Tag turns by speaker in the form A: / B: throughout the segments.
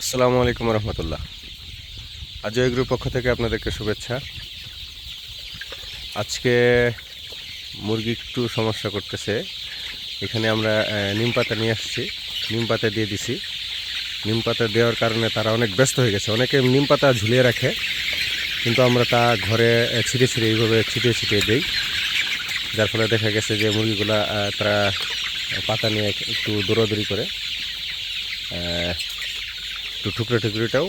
A: আসসালামু আলাইকুম রহমতুল্লাহ। আজয় গ্রুপ পক্ষ থেকে আপনাদেরকে শুভেচ্ছা। আজকে মুরগি একটু সমস্যা করতেছে। এখানে আমরা নিম পাতা নিয়ে আসছি। নিম পাতা দিয়ে দিছি। নিম পাতা দেওয়ার কারণে তারা অনেক ব্যস্ত হয়ে গেছে। অনেকে নিম পাতা ঝুলিয়ে রাখে কিন্তু আমরা তা ঘরে আহ, ছিটিয়ে ছিটিয়ে এইভাবে ছিটিয়ে ছিটিয়ে দিই। যার ফলে দেখা গেছে যে মুরগিগুলা তারা পাতা নিয়ে একটু দৌড়াদৌড়ি করে। একটু টুকরো টুকরিটাও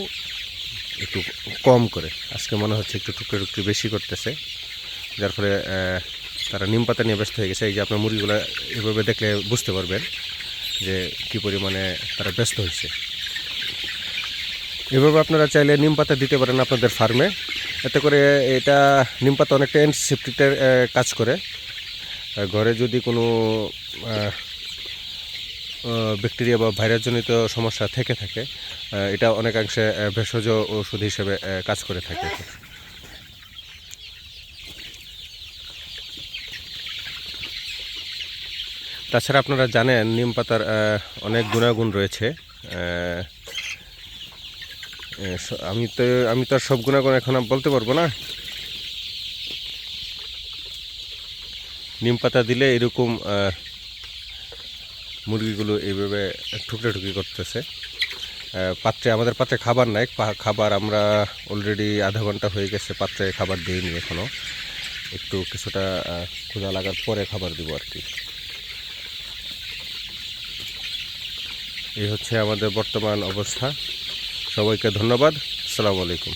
A: একটু কম করে। আজকে মনে হচ্ছে একটু টুকরো টুকরি বেশি করতেছে। যার ফলে তারা নিম পাতা নিয়ে ব্যস্ত হয়ে গেছে। এই যে আপনার মুরগিগুলো এভাবে দেখলে বুঝতে পারবেন যে কি পরিমাণে তারা ব্যস্ত হয়েছে। এভাবে আপনারা চাইলে নিম পাতা দিতে পারেন আপনাদের ফার্মে। এতে করে এটা নিম পাতা অনেকটা অ্যান্টিসেপ্টিকের কাজ করে। ঘরে যদি কোনো ব্যাকটেরিয়া বা ভাইরাসজনিত সমস্যা থেকে থাকে এটা অনেকাংশে ভেষজ ওষুধ হিসেবে কাজ করে থাকে। তাছাড়া আপনারা জানেন, নিম পাতার অনেক গুণাগুণ রয়েছে। আমি তো আমি তো আর সব গুণাগুণ এখন বলতে পারব না। নিম পাতা দিলে এরকম মুরগিগুলো এইভাবে ঠুকরে ঠুকরি করতেছে পাত্রে, আমাদের পাত্রে খাবার নাই খাবার আমরা অলরেডি আধা ঘণ্টা হয়ে গেছে পাত্রে খাবার দিইনি এখনও একটু কিছুটা ক্ষুধা লাগার পরে খাবার দিব আর কি। এই হচ্ছে আমাদের বর্তমান অবস্থা। সবাইকে ধন্যবাদ। আসসালামু আলাইকুম।